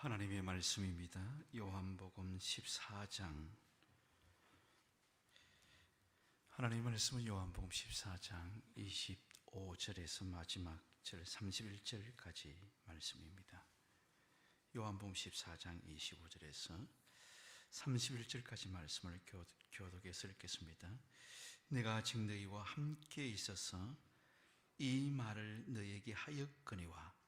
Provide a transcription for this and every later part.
하나님의 말씀입니다. 요한복음 14장. 하나님의 말씀은 요한복음 14장 25절에서 마지막 절 31절까지 말씀입니다. 요한복음 14장 25절에서 31절까지 말씀을 교- 교독해서 읽겠습니다. 내가 아직 너희와 함께 있어서 이 말을 너희에게 하였거니와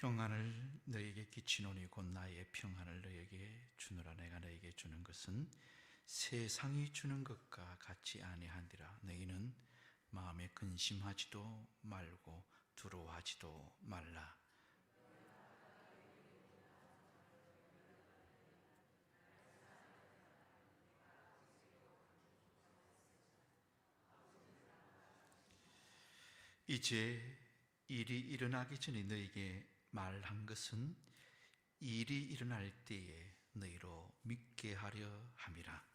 평안을 너에게 끼치노니 곧 나의 평안을 너에게 주노라. 내가 너에게 주는 것은 세상이 주는 것과 같지 아니하니라. 너희는 마음에 근심하지도 말고 두려워하지도 말라. 이제 일이 일어나기 전에 너에게 말한 것은 일이 일어날 때에 너희로 믿게 하려 함이라.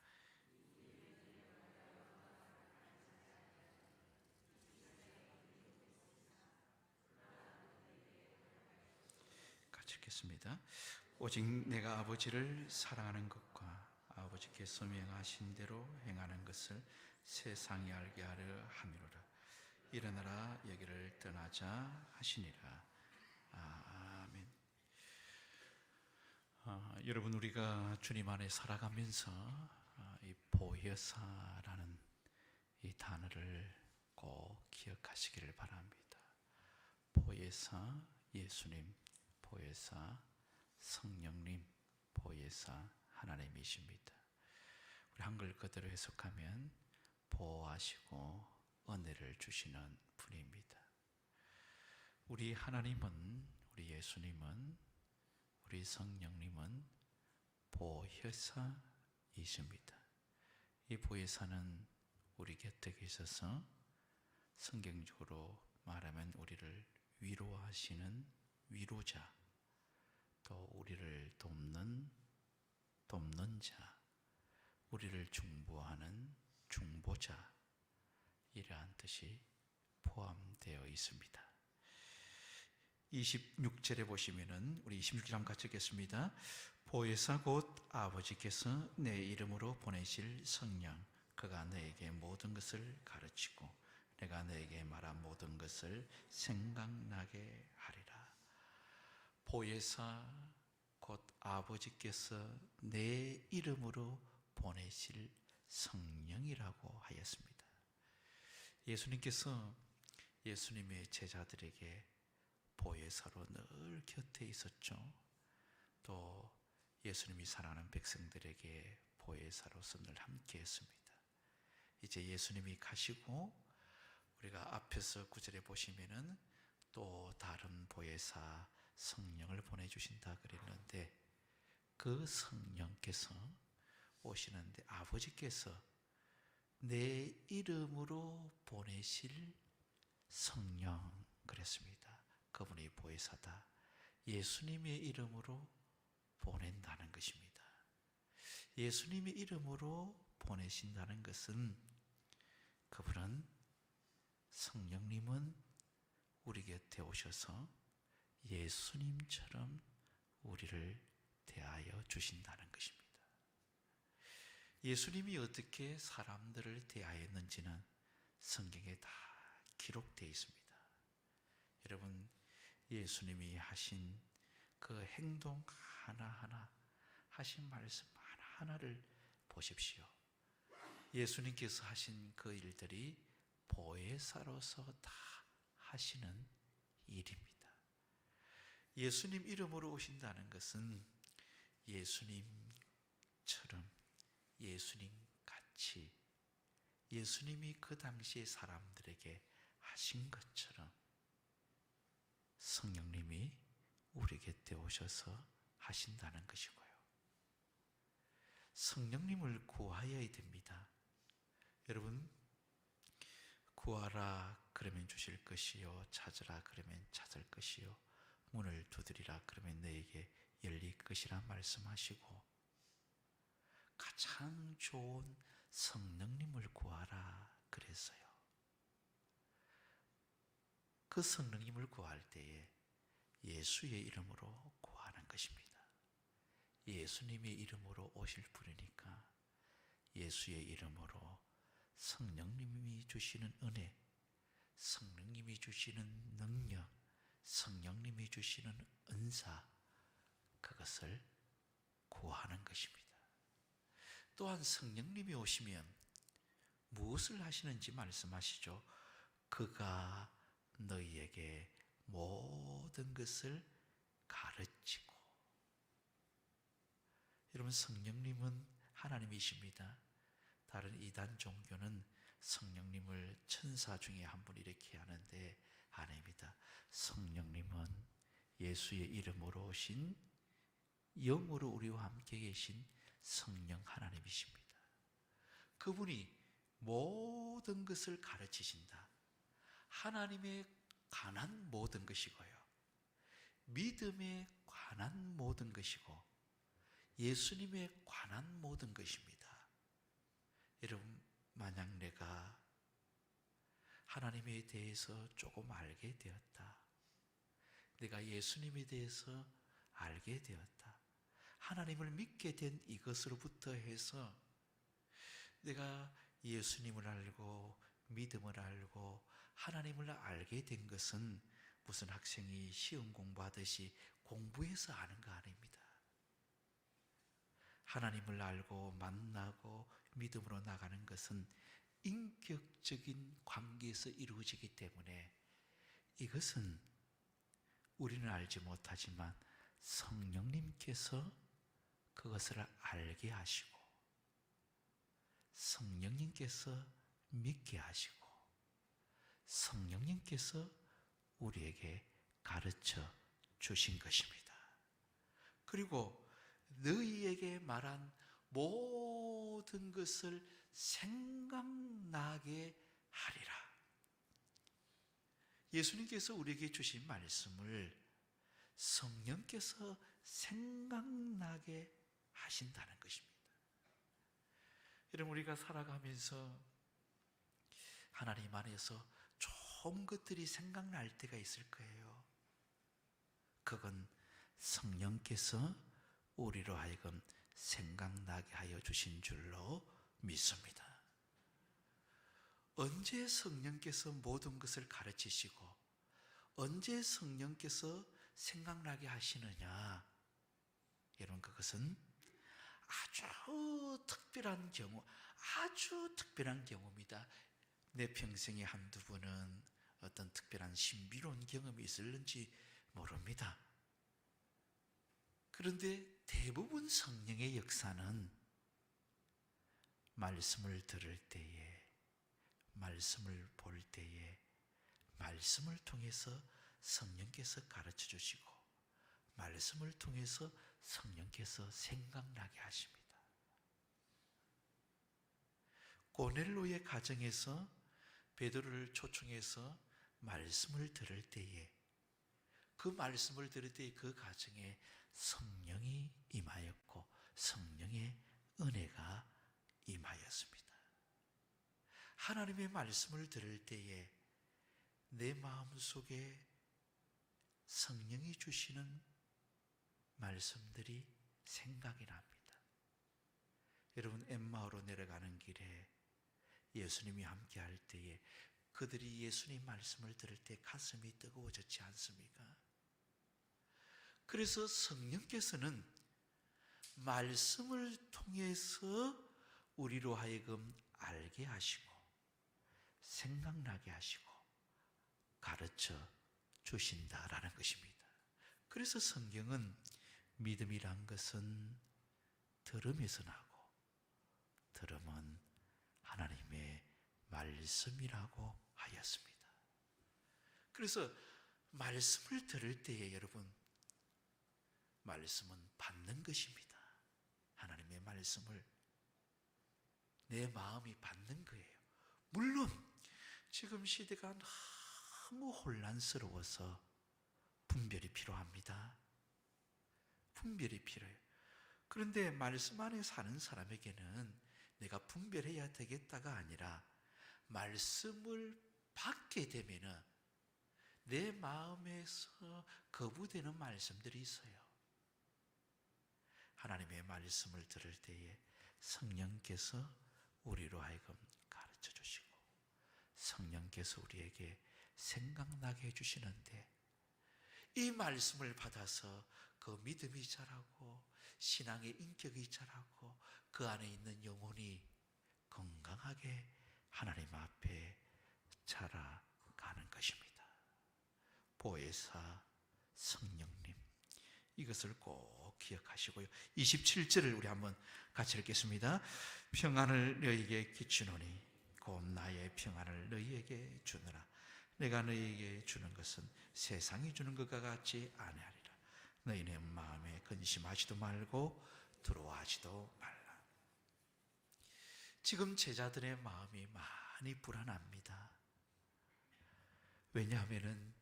같이 읽겠습니다. 오직 내가 아버지를 사랑하는 것과 아버지께서 명하신 대로 행하는 것을 세상이 알게 하려 함이로라. 일어나라 여기를 떠나자 하시니라. 아멘. 아, 여러분 우리가 주님 안에 살아가면서 아, 이 보혜사라는 이 단어를 꼭 기억하시기를 바랍니다. 보혜사 예수님, 보혜사 성령님, 보혜사 하나님이십니다. 우리 한글 그대로 해석하면 보호하시고 은혜를 주시는 분입니다. 우리 하나님은 우리 예수님은 우리 성령님은 보혜사이십니다. 이 보혜사는 우리 곁에 계셔서 성경적으로 말하면 우리를 위로하시는 위로자, 또 우리를 돕는 돕는 자, 우리를 중보하는 중보자, 이러한 뜻이 포함되어 있습니다. 26절에 보시면은 우리 26절 한번 같이 읽겠습니다. 보혜사 곧 아버지께서 내 이름으로 보내실 성령 그가 너에게 모든 것을 가르치고 내가 너에게 말한 모든 것을 생각나게 하리라. 보혜사 곧 아버지께서 내 이름으로 보내실 성령이라고 하였습니다. 예수님께서 예수님의 제자들에게 보혜사로 늘 곁에 있었죠. 또 예수님이 사랑하는 백성들에게 보혜사로서 늘 함께 했습니다. 이제 예수님이 가시고 우리가 앞에서 구절에 보시면은 또 다른 보혜사 성령을 보내주신다 그랬는데 그 성령께서 오시는데 아버지께서 내 이름으로 보내실 성령 그랬습니다. 그분이 보혜사다. 예수님의 이름으로 보낸다는 것입니다. 예수님의 이름으로 보내신다는 것은 그분은 성령님은 우리 곁에 오셔서 예수님처럼 우리를 대하여 주신다는 것입니다. 예수님이 어떻게 사람들을 대하였는지는 성경에 다 기록되어 있습니다. 여러분, 예수님이 하신 그 행동 하나하나, 하신 말씀 하나하나를 보십시오. 예수님께서 하신 그 일들이 보혜사로서 다 하시는 일입니다. 예수님 이름으로 오신다는 것은 예수님처럼 예수님 같이 예수님이 그 당시에 사람들에게 하신 것처럼 성령님이 우리 곁에 오셔서 하신다는 것이고요. 성령님을 구하여야 됩니다. 여러분, 구하라 그러면 주실 것이요 찾으라 그러면 찾을 것이요 문을 두드리라 그러면 너에게 열릴 것이라 말씀하시고 가장 좋은 성령님을 구하라 그랬어요. 그 성령님을 구할 때에 예수의 이름으로 구하는 것입니다. 예수님의 이름으로 오실 분이니까 예수의 이름으로 성령님이 주시는 은혜, 성령님이 주시는 능력, 성령님이 주시는 은사, 그것을 구하는 것입니다. 또한 성령님이 오시면 무엇을 하시는지 말씀하시죠. 그가 너희에게 모든 것을 가르치고 여러분 성령님은 하나님이십니다. 다른 이단 종교는 성령님을 천사 중에 한 분 이렇게 하는데 아닙니다. 성령님은 예수의 이름으로 오신 영으로 우리와 함께 계신 성령 하나님이십니다. 그분이 모든 것을 가르치신다. 하나님에 관한 모든 것이고요. 믿음에 관한 모든 것이고 예수님에 관한 모든 것입니다. 여러분, 만약 내가 하나님에 대해서 조금 알게 되었다. 내가 예수님에 대해서 알게 되었다. 하나님을 믿게 된 이것으로부터 해서 내가 예수님을 알고 믿음을 알고 하나님을 알게 된 것은 무슨 학생이 시험 공부하듯이 공부해서 아는 거 아닙니다. 하나님을 알고 만나고 믿음으로 나가는 것은 인격적인 관계에서 이루어지기 때문에 이것은 우리는 알지 못하지만 성령님께서 그것을 알게 하시고 성령님께서 믿게 하시고 성령님께서 우리에게 가르쳐 주신 것입니다. 그리고 너희에게 말한 모든 것을 생각나게 하리라. 예수님께서 우리에게 주신 말씀을 성령께서 생각나게 하신다는 것입니다. 여러분, 우리가 살아가면서 하나님 안에서 좋은 것들이 생각날 때가 있을 거예요. 그건 성령께서 우리로 하여금 생각나게 하여 주신 줄로 믿습니다. 언제 성령께서 모든 것을 가르치시고 언제 성령께서 생각나게 하시느냐? 여러분 그것은 아주 특별한 경우, 아주 특별한 경우입니다. 내 평생에 한두 번은 어떤 특별한 신비로운 경험이 있을는지 모릅니다. 그런데 대부분 성령의 역사는 말씀을 들을 때에, 말씀을 볼 때에, 말씀을 통해서 성령께서 가르쳐 주시고, 말씀을 통해서 성령께서 생각나게 하십니다. 고넬로의 가정에서 베드로를 초청해서 말씀을 들을 때에 그 말씀을 들을 때그 가정에 성령이 임하였고 성령의 은혜가 임하였습니다. 하나님의 말씀을 들을 때에 내 마음 속에 성령이 주시는 말씀들이 생각이 납니다. 여러분 엠마오로 내려가는 길에 예수님이 함께 할 때에 그들이 예수님 말씀을 들을 때 가슴이 뜨거워졌지 않습니까? 그래서 성령께서는 말씀을 통해서 우리로 하여금 알게 하시고 생각나게 하시고 가르쳐 주신다라는 것입니다. 그래서 성경은 믿음이란 것은 들음에서 나고 들음은 하나님의 말씀이라고 하였습니다. 그래서 말씀을 들을 때에 여러분 말씀은 받는 것입니다. 하나님의 말씀을 내 마음이 받는 거예요. 물론 지금 시대가 너무 혼란스러워서 분별이 필요합니다. 분별이 필요해요. 그런데 말씀 안에 사는 사람에게는 내가 분별해야 되겠다가 아니라 말씀을 받게 되면은 내 마음에서 거부되는 말씀들이 있어요. 하나님의 말씀을 들을 때에 성령께서 우리로 하여금 가르쳐 주시고 성령께서 우리에게 생각나게 해주시는데 이 말씀을 받아서 그 믿음이 자라고 신앙의 인격이 자라고 그 안에 있는 영혼이 건강하게 하나님 앞에 자라가는 것입니다. 보혜사 성령님 이것을 꼭 기억하시고요. 27절을 우리 한번 같이 읽겠습니다. 평안을 너희에게 끼치노니 곧 나의 평안을 너희에게 주느라 내가 너희에게 주는 것은 세상이 주는 것과 같지 아니하리라. 너희는 마음에 근심하지도 말고 두려워하지도 말라. 지금 제자들의 마음이 많이 불안합니다. 왜냐하면은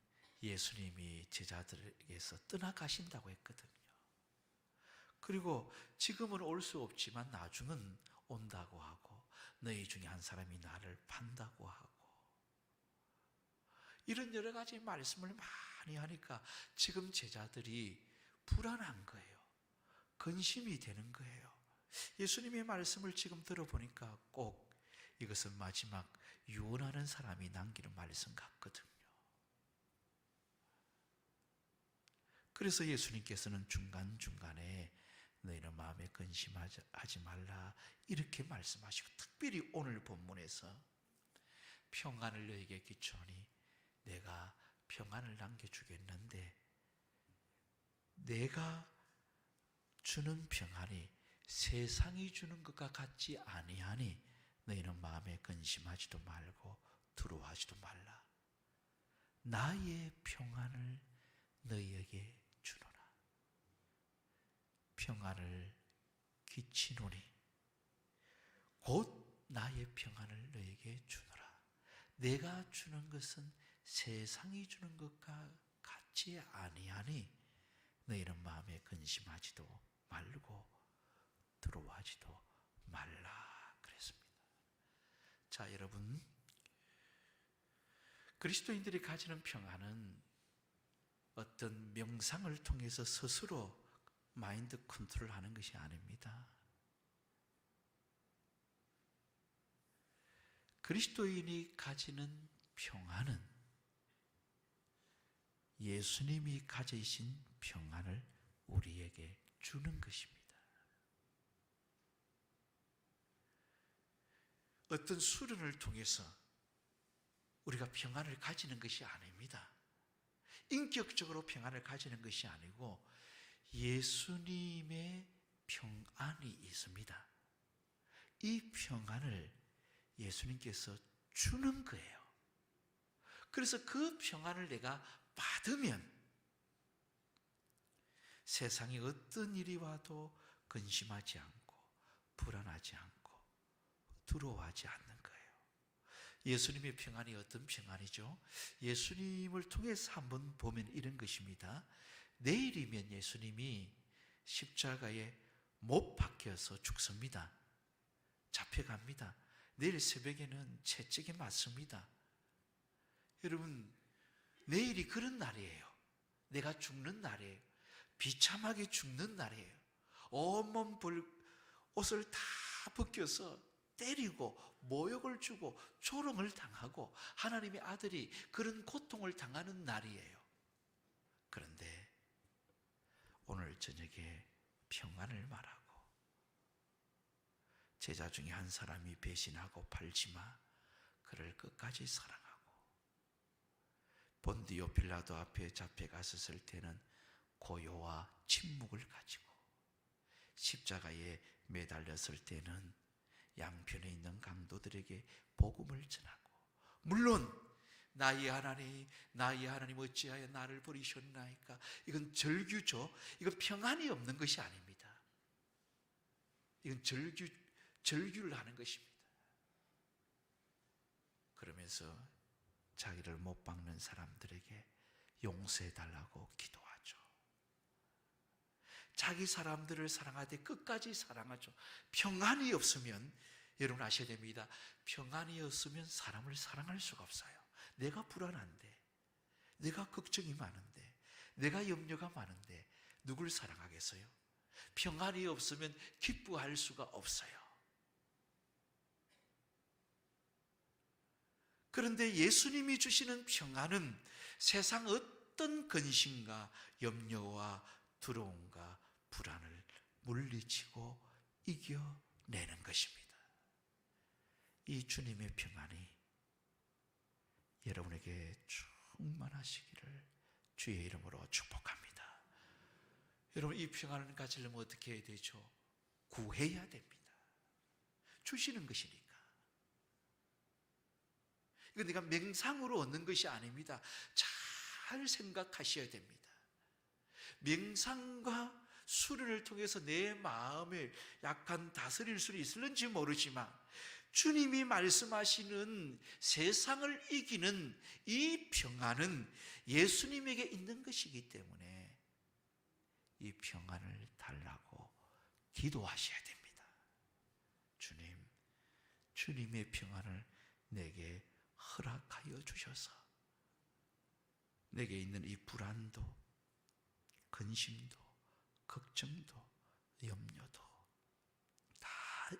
예수님이 제자들에게서 떠나가신다고 했거든요. 그리고 지금은 올 수 없지만 나중은 온다고 하고 너희 중에 한 사람이 나를 판다고 하고 이런 여러 가지 말씀을 많이 하니까 지금 제자들이 불안한 거예요. 근심이 되는 거예요. 예수님의 말씀을 지금 들어보니까 꼭 이것은 마지막 유언하는 사람이 남기는 말씀 같거든요. 그래서 예수님께서는 중간중간에 너희는 마음에 근심하지 말라 이렇게 말씀하시고 특별히 오늘 본문에서 평안을 너에게 끼쳐니 내가 평안을 남겨주겠는데 내가 주는 평안이 세상이 주는 것과 같지 아니하니 너희는 마음에 근심하지도 말고 두려워하지도 말라. 나의 평안을 너희에게. 평안을 끼치노니 곧 나의 평안을 너에게 주노라. 내가 주는 것은 세상이 주는 것과 같지 아니하니 너희는 마음에 근심하지도 말고 두려워하지도 말라 그랬습니다. 자, 여러분 그리스도인들이 가지는 평안은 어떤 명상을 통해서 스스로 마인드 컨트롤 하는 것이 아닙니다. 그리스도인이 가지는 평안은 예수님이 가지신 평안을 우리에게 주는 것입니다. 어떤 수련을 통해서 우리가 평안을 가지는 것이 아닙니다. 인격적으로 평안을 가지는 것이 아니고 예수님의 평안이 있습니다. 이 평안을 예수님께서 주는 거예요. 그래서 그 평안을 내가 받으면 세상에 어떤 일이 와도 근심하지 않고 불안하지 않고 두려워하지 않는 거예요. 예수님의 평안이 어떤 평안이죠? 예수님을 통해서 한번 보면 이런 것입니다. 내일이면 예수님이 십자가에 못 박혀서 죽습니다. 잡혀갑니다. 내일 새벽에는 채찍에 맞습니다. 여러분, 내일이 그런 날이에요. 내가 죽는 날이에요. 비참하게 죽는 날이에요. 온몸 불, 옷을 다 벗겨서 때리고 모욕을 주고 조롱을 당하고 하나님의 아들이 그런 고통을 당하는 날이에요. 그런데 오늘 저녁에 평안을 말하고 제자 중에 한 사람이 배신하고 팔지마 그를 끝까지 사랑하고 본디오 빌라도 앞에 잡혀갔었을 때는 고요와 침묵을 가지고 십자가에 매달렸을 때는 양편에 있는 강도들에게 복음을 전하고 물론 나의 하나님 나의 하나님 어찌하여 나를 버리셨나이까 이건 절규죠 이건 평안이 없는 것이 아닙니다 이건 절규 절규를 하는 것입니다 그러면서 자기를 못 박는 사람들에게 용서해 달라고 기도하죠. 자기 사람들을 사랑하되 끝까지 사랑하죠. 평안이 없으면 여러분 아셔야 됩니다. 평안이 없으면 사람을 사랑할 수가 없어요. 내가 불안한데, 내가 걱정이 많은데, 내가 염려가 많은데 누굴 사랑하겠어요? 평안이 없으면 기뻐할 수가 없어요. 그런데 예수님이 주시는 평안은 세상 어떤 근심과 염려와 두려움과 불안을 물리치고 이겨내는 것입니다. 이 주님의 평안이 여러분에게 충만하시기를 주의 이름으로 축복합니다. 여러분 이 평안을 가지려면 어떻게 해야 되죠? 구해야 됩니다. 주시는 것이니까. 이거 내가 명상으로 얻는 것이 아닙니다. 잘 생각하셔야 됩니다. 명상과 수련을 통해서 내 마음을 약간 다스릴 수는 있을는지 모르지만 주님이 말씀하시는 세상을 이기는 이 평안은 예수님에게 있는 것이기 때문에 이 평안을 달라고 기도하셔야 됩니다. 주님, 주님의 평안을 내게 허락하여 주셔서 내게 있는 이 불안도, 근심도, 걱정도, 염려도 다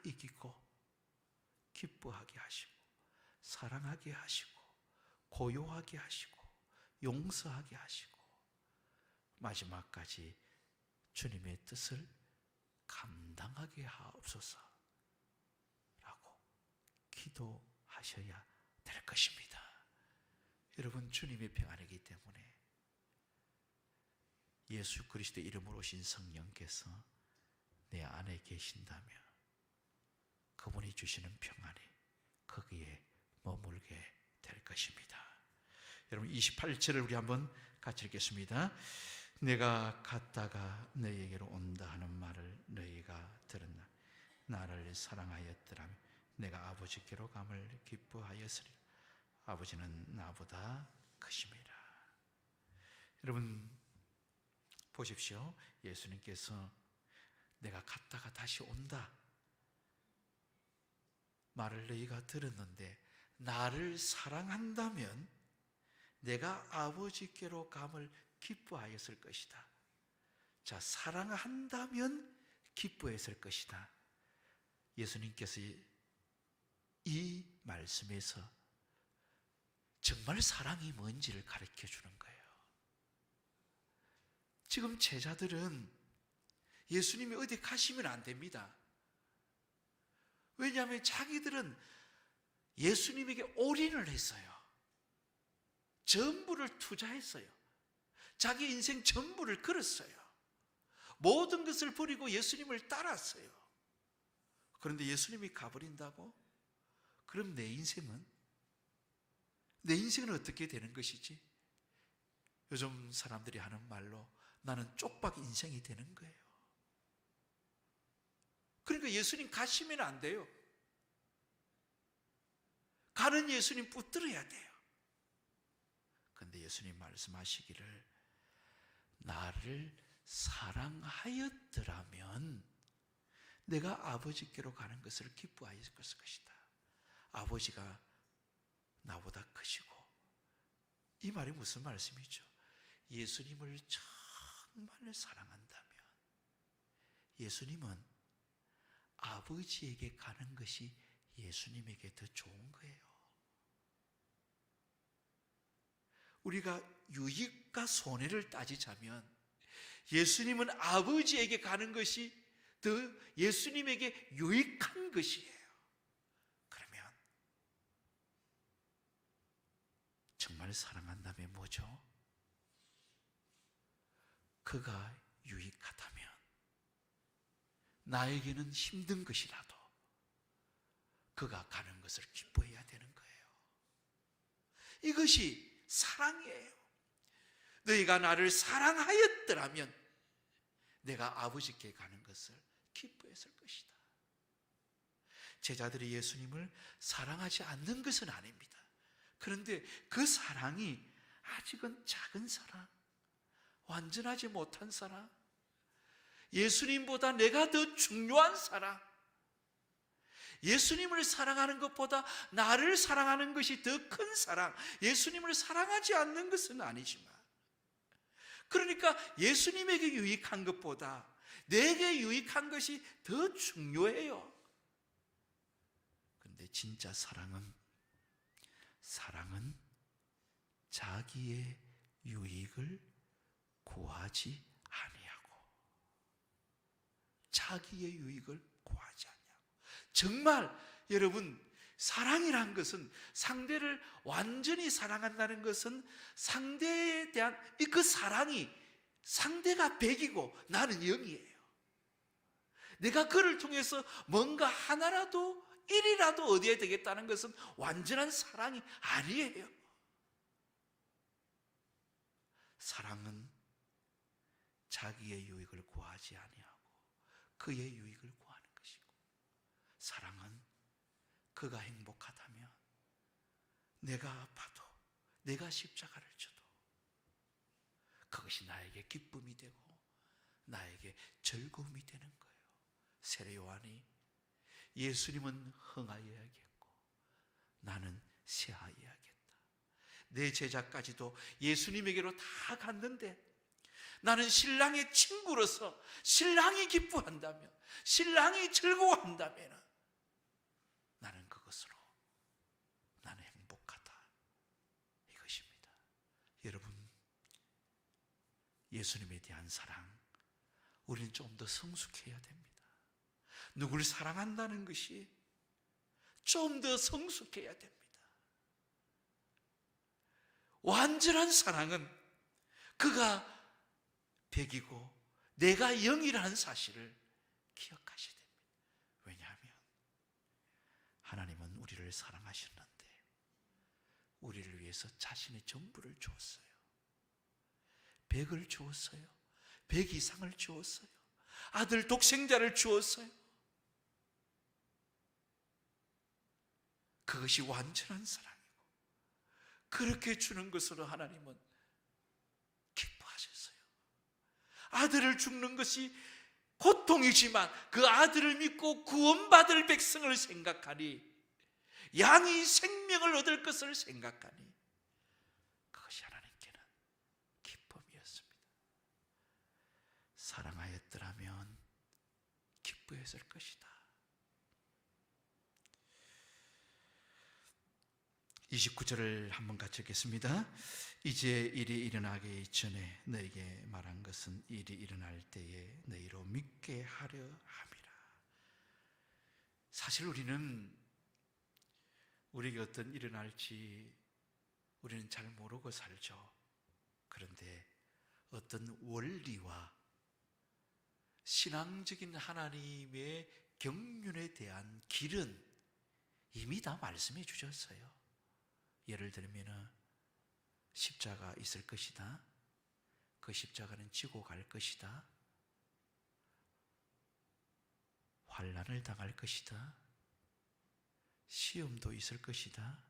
이기고 기뻐하게 하시고 사랑하게 하시고 고요하게 하시고 용서하게 하시고 마지막까지 주님의 뜻을 감당하게 하옵소서 라고 기도하셔야 될 것입니다. 여러분 주님의 평안이기 때문에 예수 그리스도 이름으로 오신 성령께서 내 안에 계신다면 그분이 주시는 평안이 거기에 머물게 될 것입니다. 여러분 28절을 우리 한번 같이 읽겠습니다. 내가 갔다가 너희에게로 온다 하는 말을 너희가 들었나? 나를 사랑하였더라면 내가 아버지께로 감을 기뻐하였으리 아버지는 나보다 크심이라. 여러분 보십시오. 예수님께서 내가 갔다가 다시 온다 말을 너희가 들었는데 나를 사랑한다면 내가 아버지께로 감을 기뻐하였을 것이다. 자, 사랑한다면 기뻐했을 것이다. 예수님께서 이 말씀에서 정말 사랑이 뭔지를 가르쳐 주는 거예요. 지금 제자들은 예수님이 어디 가시면 안 됩니다. 왜냐하면 자기들은 예수님에게 올인을 했어요. 전부를 투자했어요. 자기 인생 전부를 걸었어요. 모든 것을 버리고 예수님을 따랐어요. 그런데 예수님이 가버린다고? 그럼 내 인생은? 내 인생은 어떻게 되는 것이지? 요즘 사람들이 하는 말로 나는 쪽박 인생이 되는 거예요. 그러니까 예수님 가시면 안 돼요. 가는 예수님 붙들어야 돼요. 근데 예수님 말씀하시기를 나를 사랑하였더라면 내가 아버지께로 가는 것을 기뻐하였을 것이다. 아버지가 나보다 크시고 이 말이 무슨 말씀이죠? 예수님을 정말 사랑한다면 예수님은 아버지에게 가는 것이 예수님에게 더 좋은 거예요. 우리가 유익과 손해를 따지자면 예수님은 아버지에게 가는 것이 더 예수님에게 유익한 것이에요. 그러면 정말 사랑한다면 뭐죠? 그가 유익하다면 나에게는 힘든 것이라도 그가 가는 것을 기뻐해야 되는 거예요. 이것이 사랑이에요. 너희가 나를 사랑하였더라면 내가 아버지께 가는 것을 기뻐했을 것이다. 제자들이 예수님을 사랑하지 않는 것은 아닙니다. 그런데 그 사랑이 아직은 작은 사랑, 완전하지 못한 사랑, 예수님보다 내가 더 중요한 사랑. 예수님을 사랑하는 것보다 나를 사랑하는 것이 더 큰 사랑. 예수님을 사랑하지 않는 것은 아니지만. 그러니까 예수님에게 유익한 것보다 내게 유익한 것이 더 중요해요. 근데 진짜 사랑은 사랑은 자기의 유익을 구하지 자기의 유익을 구하지 아니하고 정말 여러분 사랑이란 것은 상대를 완전히 사랑한다는 것은 상대에 대한 이그 사랑이 상대가 100이고 나는 0이에요. 내가 그를 통해서 뭔가 하나라도 일이라도 얻어야 되겠다는 것은 완전한 사랑이 아니에요. 사랑은 자기의 유익을 구하지 아니하고 그의 유익을 구하는 것이고 사랑은 그가 행복하다면 내가 아파도 내가 십자가를 져도 그것이 나에게 기쁨이 되고 나에게 즐거움이 되는 거예요. 세례 요한이 예수님은 흥하여야겠고 나는 쇠하여야겠다. 내 제자까지도 예수님에게로 다 갔는데 나는 신랑의 친구로서 신랑이 기뻐한다면 신랑이 즐거워한다면 나는 그것으로 나는 행복하다. 이것입니다. 여러분 예수님에 대한 사랑 우리는 좀 더 성숙해야 됩니다. 누구를 사랑한다는 것이 좀 더 성숙해야 됩니다. 완전한 사랑은 그가 백이고 내가 영이라는 사실을 기억하셔야 됩니다. 왜냐하면 하나님은 우리를 사랑하셨는데 우리를 위해서 자신의 전부를 주었어요. 백을 주었어요. 백 이상을 주었어요. 아들 독생자를 주었어요. 그것이 완전한 사랑이고 그렇게 주는 것으로 하나님은 기뻐하셨어요. 아들을 죽는 것이 고통이지만 그 아들을 믿고 구원받을 백성을 생각하니 양이 생명을 얻을 것을 생각하니 그것이 하나님께는 기쁨이었습니다. 사랑하였더라면 기뻐했을 것이다. 29절을 한번 같이 읽겠습니다. 이제 일이 일어나기 전에 너에게 말한 것은 일이 일어날 때에 너희로 믿게 하려 함이라. 사실 우리는 우리에게 어떤 일어날지 우리는 잘 모르고 살죠. 그런데 어떤 원리와 신앙적인 하나님의 경륜에 대한 길은 이미 다 말씀해 주셨어요. 예를 들면 십자가 있을 것이다. 그 십자가는 지고 갈 것이다. 환란을 당할 것이다. 시험도 있을 것이다.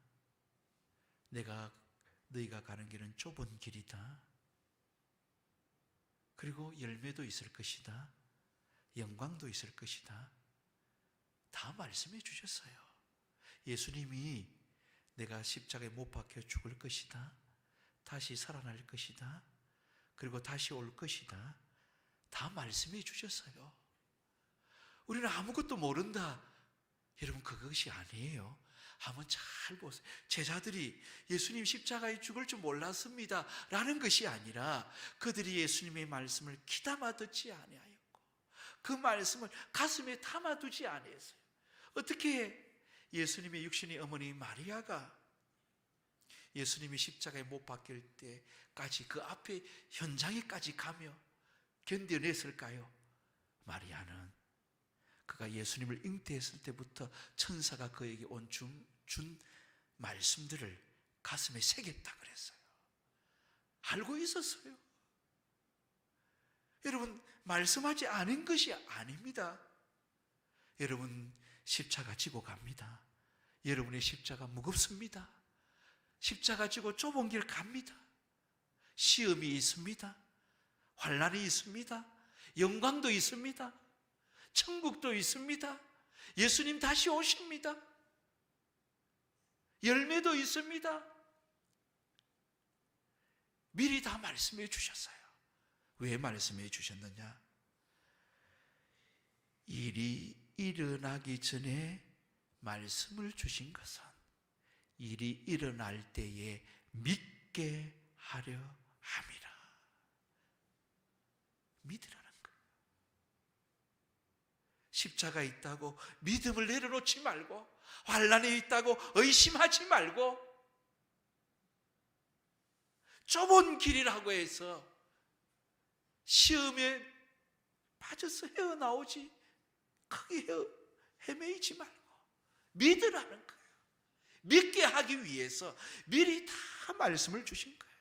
내가 너희가 가는 길은 좁은 길이다. 그리고 열매도 있을 것이다. 영광도 있을 것이다. 다 말씀해 주셨어요. 예수님이 내가 십자가에 못 박혀 죽을 것이다. 다시 살아날 것이다. 그리고 다시 올 것이다. 다 말씀해 주셨어요. 우리는 아무것도 모른다. 여러분, 그것이 아니에요. 한번 잘 보세요. 제자들이 예수님 십자가에 죽을 줄 몰랐습니다. 라는 것이 아니라 그들이 예수님의 말씀을 귀담아 듣지 아니하였고 그 말씀을 가슴에 담아두지 아니했어요. 어떻게 예수님의 육신의 어머니 마리아가 예수님이 십자가에 못 박힐 때까지 그 앞에 현장에까지 가며 견뎌냈을까요? 마리아는 그가 예수님을 잉태했을 때부터 천사가 그에게 온 준, 준 말씀들을 가슴에 새겼다 그랬어요. 알고 있었어요. 여러분, 말씀하지 않은 것이 아닙니다. 여러분, 십자가 지고 갑니다. 여러분의 십자가 무겁습니다. 십자가 지고 좁은 길 갑니다. 시험이 있습니다. 환란이 있습니다. 영광도 있습니다. 천국도 있습니다. 예수님 다시 오십니다. 열매도 있습니다. 미리 다 말씀해 주셨어요. 왜 말씀해 주셨느냐? 일이 일어나기 전에 말씀을 주신 것은 일이 일어날 때에 믿게 하려 함이라. 믿으라는 거예요. 십자가 있다고 믿음을 내려놓지 말고 환란에 있다고 의심하지 말고 좁은 길이라고 해서 시험에 빠져서 헤어나오지 크게 헤매이지 말고 믿으라는 거예요. 믿게 하기 위해서 미리 다 말씀을 주신 거예요.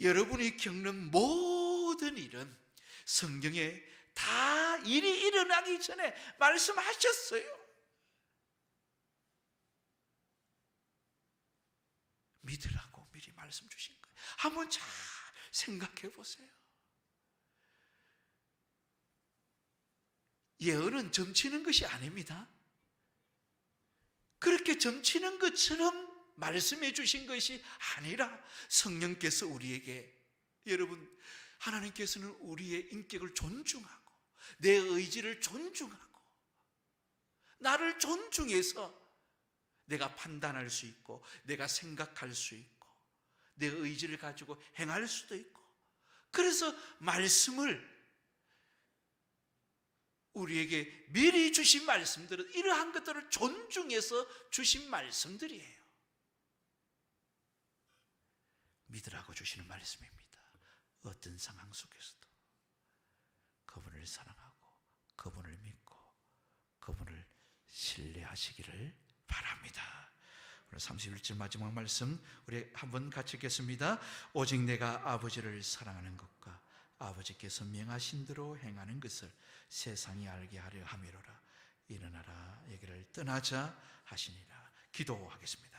여러분이 겪는 모든 일은 성경에 다 일이 일어나기 전에 말씀하셨어요. 믿으라고 미리 말씀 주신 거예요. 한번 잘 생각해 보세요. 예언은 점치는 것이 아닙니다. 그렇게 점치는 것처럼 말씀해 주신 것이 아니라 성령께서 우리에게 여러분 하나님께서는 우리의 인격을 존중하고 내 의지를 존중하고 나를 존중해서 내가 판단할 수 있고 내가 생각할 수 있고 내 의지를 가지고 행할 수도 있고 그래서 말씀을 우리에게 미리 주신 말씀들은 이러한 것들을 존중해서 주신 말씀들이에요. 믿으라고 주시는 말씀입니다. 어떤 상황 속에서도 그분을 사랑하고 그분을 믿고 그분을 신뢰하시기를 바랍니다. 오늘 31절 마지막 말씀 우리 한번 같이 읽겠습니다. 오직 내가 아버지를 사랑하는 것과 아버지께서 명하신 대로 행하는 것을 세상이 알게 하려 함이로라. 일어나라 얘기를 떠나자 하시니라. 기도하겠습니다.